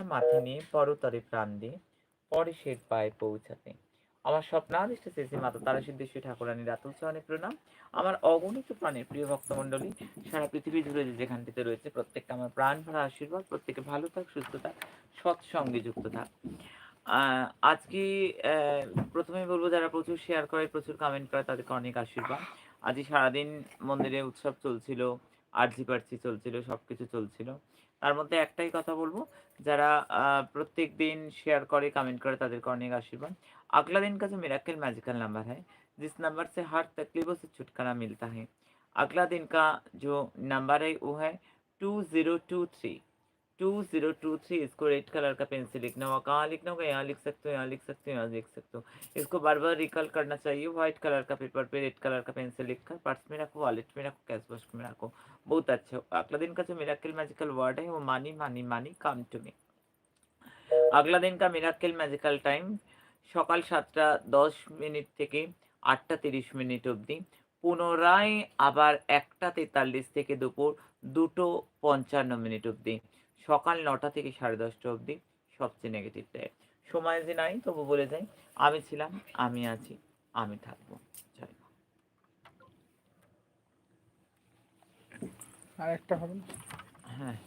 মাথা নিয়ে পরতরে প্রাণ দিয়ে পরে শের পায়ে পৌঁছাতে। আমার স্বপ্নাদিষ্ট শ্রী মাতা তারা সিদ্ধেশ্বরী ঠাকুরানীর রাতুল চরণে প্রণাম। আমার অগণিত প্রাণের প্রিয় ভক্তমণ্ডলী, সারা পৃথিবী জুড়ে যেখানটিতে রয়েছে প্রত্যেকটা আমার প্রাণ ভরা আশীর্বাদ, প্রত্যেকে ভালো থাক, সুস্থ থাক, সৎসঙ্গে যুক্ত থাক। আজকে প্রথমে বলব যারা প্রচুর শেয়ার করে, প্রচুর কমেন্ট করে, তাদেরকে অনেক আশীর্বাদ। আজকে সারাদিন মন্দিরে উৎসব চলছিল। আর্জি পার্জি চলছিল সব কিছু চলছিল। তার মধ্যে একটাই কথা বলব, যারা প্রত্যেক দিন শেয়ার করে কমেন্ট করে, তাদেরকে অনেক আশীর্বাদ। আগলা দিন কাছে মেরাক্কেল ম্যাজিক্যাল নাম্বার হয় জিস নাম্বার সে হার তকলিফ সে छुटकारा মিলতা হয় আগলা দিন का जो नंबर হয় वो है two zero two to zero two three इसको रेड कलर का पेन से लिखना होगा कहाँ लिखना होगा यहाँ लिख सकते हो यहाँ लिख सकते हो यहाँ लिख सकते हो इसको बार बार रिकॉल करना चाहिए व्हाइट कलर का पेपर पे रेड कलर का पेन से लिख कर पर्स में रखो वॉलेट में रखो कैश बॉक्स में रखो बहुत अच्छा होगा अगला दिन का जो मिराकल मैजिकल वर्ड है वो मानी मानी मानी कम टू मी আগলা দিন কা মিরাক্কেল ম্যাজিক্যাল টাইম সকাল সাতটা দশ মিনিট থেকে আটটা তিরিশ মিনিট অবধি পুনরায় আবার একটা তেতাল্লিশ থেকে দুপুর দুটো পঞ্চান্ন মিনিট অবধি। সকাল নটা থেকে সাড়ে দশটা অবধি সবচেয়ে নেগেটিভ টাইম সময় যে নাই তবু বলে যাই আমি ছিলাম আমি আছি আমি থাকব। জয় মা। আর একটা হবে হ্যাঁ।